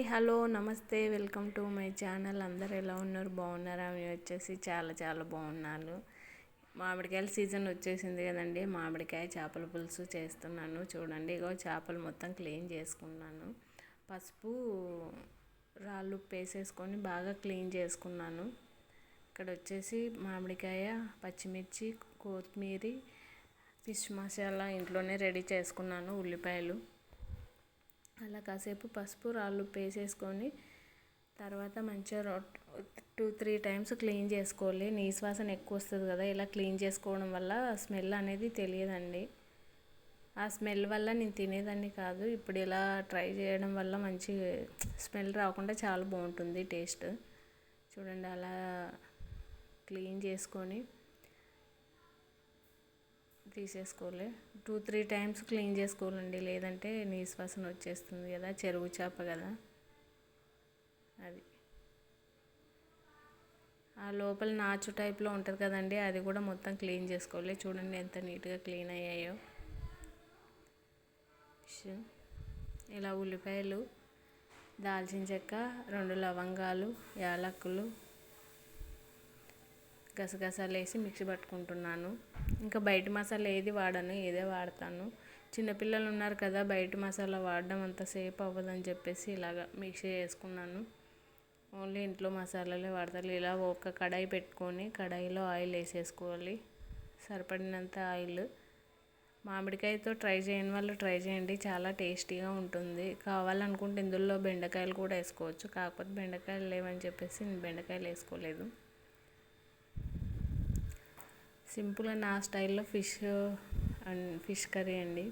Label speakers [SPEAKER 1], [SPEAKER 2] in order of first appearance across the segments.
[SPEAKER 1] Hi hello నమస్తే welcome to my channel. అందరు ఎలా ఉన్నారు? బాగున్నారా? మేము వచ్చేసి చాలా చాలా బాగున్నాను. మామిడికాయల సీజన్ వచ్చేసింది కదండి. మామిడికాయ చేపల పులుసు చేస్తున్నాను. చూడండి ఇగో చేపలు మొత్తం క్లీన్ చేసుకున్నాను. పసుపు రాళ్ళు వేసేసుకొని బాగా క్లీన్ చేసుకున్నాను. ఇక్కడ వచ్చేసి మామిడికాయ పచ్చిమిర్చి కొత్తిమీర ఫిష్ మసాలా ఇంట్లోనే రెడీ చేసుకున్నాను. ఉల్లిపాయలు. అలా కాసేపు పసుపు రాళ్ళు వేసేసుకొని తర్వాత మంచిగా టూ త్రీ టైమ్స్ క్లీన్ చేసుకోవాలి. నీసు వాసన ఎక్కువ వస్తుంది కదా ఇలా క్లీన్ చేసుకోవడం వల్ల స్మెల్ అనేది తెలియదండి. ఆ స్మెల్ వల్ల నేను తినేదాన్ని కాదు ఇప్పుడు ఇలా ట్రై చేయడం వల్ల మంచి స్మెల్ రాకుండా చాలా బాగుంటుంది టేస్ట్. చూడండి అలా క్లీన్ చేసుకొని తీసేసుకోవాలి. టూ త్రీ టైమ్స్ క్లీన్ చేసుకోవాలండి. లేదంటే నీశ్వాసన వాసన వచ్చేస్తుంది కదా చెరువు చేప కదా. అది. ఆ లోపల నాచు టైప్లో ఉంటుంది కదండి అది కూడా మొత్తం క్లీన్ చేసుకోవాలి. చూడండి ఎంత నీట్గా క్లీన్ అయ్యాయో. ఇలా ఉల్లిపాయలు దాల్చిన చెక్క రెండు లవంగాలు యాలక్కులు గసగసాలు వేసి మిక్సీ పట్టుకుంటున్నాను. ఇంకా బయట మసాలా ఏది వాడను ఇదే వాడతాను. చిన్నపిల్లలు ఉన్నారు కదా బయట మసాలా వాడడం అంత సేపు అవ్వదని చెప్పేసి ఇలాగ మిక్సీ చేసుకున్నాను. ఓన్లీ ఇంట్లో మసాలాలే వాడతారు ఇలా ఒక కడాయి పెట్టుకొని కడాయిలో ఆయిల్ వేసేసుకోవాలి. సరిపడినంత ఆయిల్. మామిడికాయతో ట్రై చేయని వాళ్ళు ట్రై చేయండి. చాలా టేస్టీగా ఉంటుంది. కావాలనుకుంటే ఇందులో బెండకాయలు కూడా వేసుకోవచ్చు. కాకపోతే బెండకాయలు లేవని చెప్పేసి నేను బెండకాయలు వేసుకోలేదు. సింపుల్ అండ్ నా స్టైల్లో ఫిష్ అండ్ ఫిష్ కర్రీ అండి.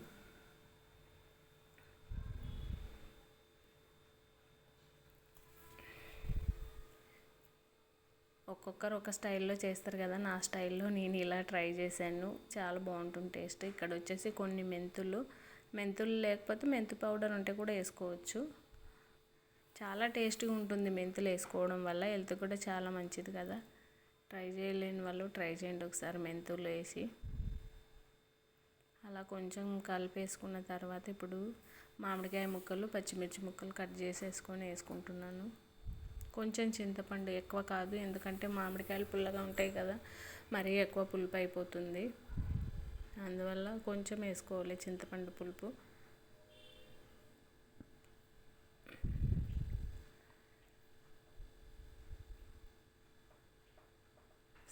[SPEAKER 1] ఒక్కొక్కరు ఒక స్టైల్లో చేస్తారు కదా నా స్టైల్లో నేను ఇలా ట్రై చేశాను. చాలా బాగుంటుంది టేస్ట్. ఇక్కడ వచ్చేసి కొన్ని మెంతులు. మెంతులు లేకపోతే మెంతు పౌడర్ ఉంటే కూడా వేసుకోవచ్చు. చాలా టేస్టీగా ఉంటుంది మెంతులు వేసుకోవడం వల్ల. హెల్త్ కూడా చాలా మంచిది కదా. ట్రై చేయలేని వాళ్ళు ట్రై చేయండి ఒకసారి మెంతులు వేసి. అలా కొంచెం కలిపేసుకున్న తర్వాత ఇప్పుడు మామిడికాయ ముక్కలు పచ్చిమిర్చి ముక్కలు కట్ చేసేసుకొని వేసుకుంటున్నాను. కొంచెం చింతపండు ఎక్కువ కాదు ఎందుకంటే మామిడికాయలు పుల్లగా ఉంటాయి కదా మరీ ఎక్కువ పులుపు అయిపోతుంది. అందువల్ల కొంచెం వేసుకోవాలి చింతపండు పులుపు.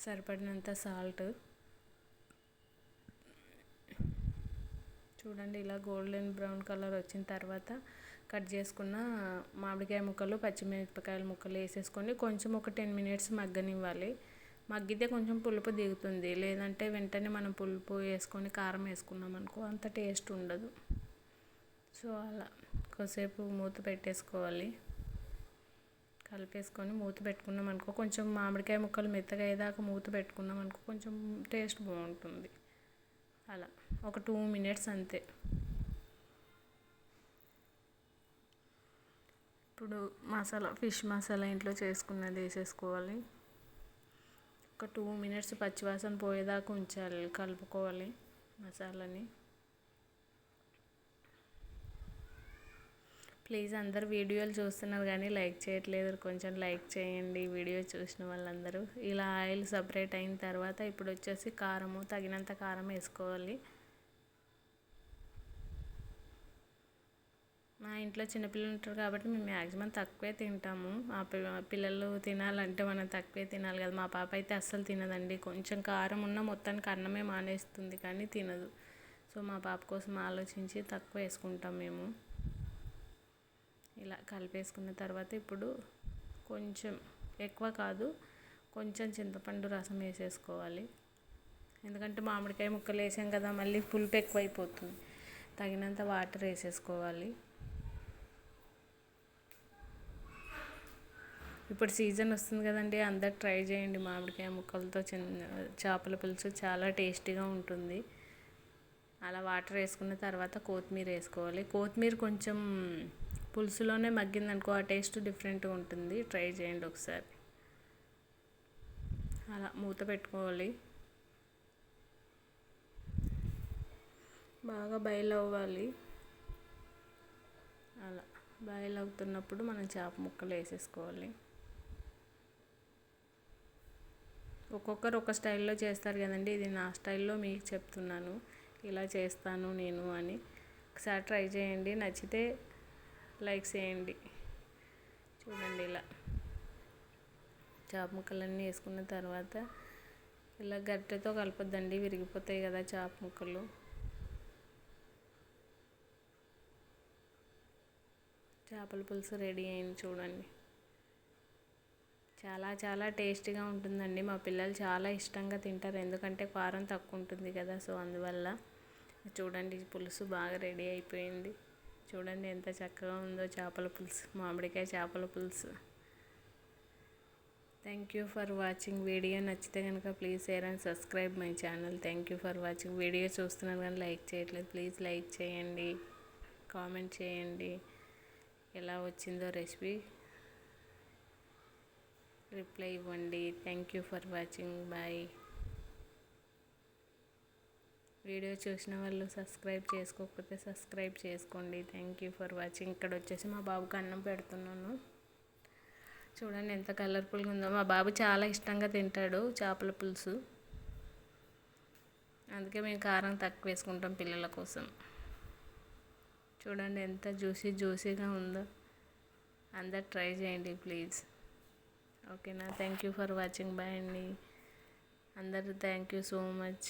[SPEAKER 1] సరిపడినంత సాల్ట్. చూడండి ఇలా గోల్డెన్ బ్రౌన్ కలర్ వచ్చిన తర్వాత కట్ చేసుకున్న మామిడికాయ ముక్కలు పచ్చిమిరపకాయల ముక్కలు వేసేసుకొని కొంచెం ఒక టెన్ మినిట్స్ మగ్గనివ్వాలి. మగ్గితే కొంచెం పులుపు దిగుతుంది. లేదంటే వెంటనే మనం పులుపు వేసుకొని కారం వేసుకున్నాం అనుకో అంత టేస్ట్ ఉండదు. సో అలా కొద్దిసేపు మూత పెట్టేసుకోవాలి. కలిపేసుకొని మూత పెట్టుకున్నాం అనుకో కొంచెం మామిడికాయ ముక్కలు మెత్తగా అయ్యేదాకా మూత పెట్టుకున్నాం అనుకో కొంచెం టేస్ట్ బాగుంటుంది. అలా ఒక టూ మినిట్స్ అంతే. ఇప్పుడు మసాలా ఫిష్ మసాలా ఇంట్లో చేసుకున్నది వేసేసుకోవాలి. ఒక టూ మినిట్స్ పచ్చివాసన పోయేదాకా ఉంచాలి కలుపుకోవాలి మసాలాని. ప్లీజ్ అందరు వీడియోలు చూస్తున్నారు కానీ లైక్ చేయట్లేదు. కొంచెం లైక్ చేయండి. వీడియో చూసిన వాళ్ళందరూ. ఇలా ఆయిల్ సపరేట్ అయిన తర్వాత ఇప్పుడు వచ్చేసి కారము తగినంత కారం వేసుకోవాలి. మా ఇంట్లో చిన్నపిల్లలు ఉంటారు కాబట్టి మేము మ్యాక్సిమం తక్కువే తింటాము. మా పిల్లలు తినాలంటే మనం తక్కువే తినాలి కదా. మా పాప అయితే అస్సలు తినదండి. కొంచెం కారం ఉన్న మొత్తానికి అన్నమే మానేస్తుంది కానీ తినదు. సో మా పాప కోసం ఆలోచించి తక్కువ వేసుకుంటాం మేము. ఇలా కలిపేసుకున్న తర్వాత ఇప్పుడు కొంచెం ఎక్కువ కాదు కొంచెం చింతపండు రసం వేసేసుకోవాలి. ఎందుకంటే మామిడికాయ ముక్కలు వేసాం కదా మళ్ళీ పులుపు ఎక్కువైపోతుంది. తగినంత వాటర్ వేసేసుకోవాలి. ఇప్పుడు సీజన్ వస్తుంది కదండి అందరు ట్రై చేయండి. మామిడికాయ ముక్కలతో చిన్న చేపల పులుసు చాలా టేస్టీగా ఉంటుంది. అలా వాటర్ వేసుకున్న తర్వాత కొత్తిమీర వేసుకోవాలి. కొత్తిమీర కొంచెం పులుసులోనే మగ్గిందనుకో ఆ టేస్ట్ డిఫరెంట్గా ఉంటుంది. ట్రై చేయండి ఒకసారి. అలా మూత పెట్టుకోవాలి. బాగా బయలు అవ్వాలి. అలా బాయిల్ అవుతున్నప్పుడు మనం చేప ముక్కలు వేసేసుకోవాలి. ఒక్కొక్కరు ఒక స్టైల్లో చేస్తారు కదండి. ఇది నా స్టైల్లో మీకు చెప్తున్నాను. ఇలా చేస్తాను నేను అని. ఒకసారి ట్రై చేయండి. నచ్చితే లైక్ చేయండి చూడండి ఇలా. చేప ముక్కలన్నీ వేసుకున్న తర్వాత ఇలా గట్టెతో కలపద్దండి విరిగిపోతాయి కదా చేప ముక్కలు. చేపల పులుసు రెడీ అయింది చూడండి. చాలా చాలా టేస్టీగా ఉంటుందండి. మా పిల్లలు చాలా ఇష్టంగా తింటారు. ఎందుకంటే కారం తక్కువ ఉంటుంది కదా సో అందువల్ల చూడండి పులుసు బాగా రెడీ అయిపోయింది. చూడండి ఎంత చక్కగా ఉందో చేపల పులుసు మామిడికాయ చేపల పులుసు. Thank you for watching video నచ్చితే కనుక please share and subscribe my channel thank you for watching video చూస్తున్నారు కానీ లైక్ చేయట్లేదు. ప్లీజ్ లైక్ చేయండి. కామెంట్ చేయండి. ఎలా వచ్చిందో రెసిపీ రిప్లై ఇవ్వండి. Thank you for watching bye video చూసిన వాళ్ళు సబ్స్క్రైబ్ చేసుకోకపోతే సబ్స్క్రైబ్ చేసుకోండి. థ్యాంక్ యూ ఫర్ వాచింగ్ ఇక్కడ వచ్చేసి మా బాబుకి అన్నం పెడుతున్నాను. చూడండి ఎంత కలర్ఫుల్గా ఉందో. మా బాబు చాలా ఇష్టంగా తింటాడు చేపల పులుసు. అందుకే మేము కారం తక్కువ వేసుకుంటాం పిల్లల కోసం. చూడండి ఎంత జ్యూసీ జ్యూసీగా ఉందో. అందరు ట్రై చేయండి ప్లీజ్. ఓకేనా thank you for watching bye అండి. అందరు థ్యాంక్ యూ సో మచ్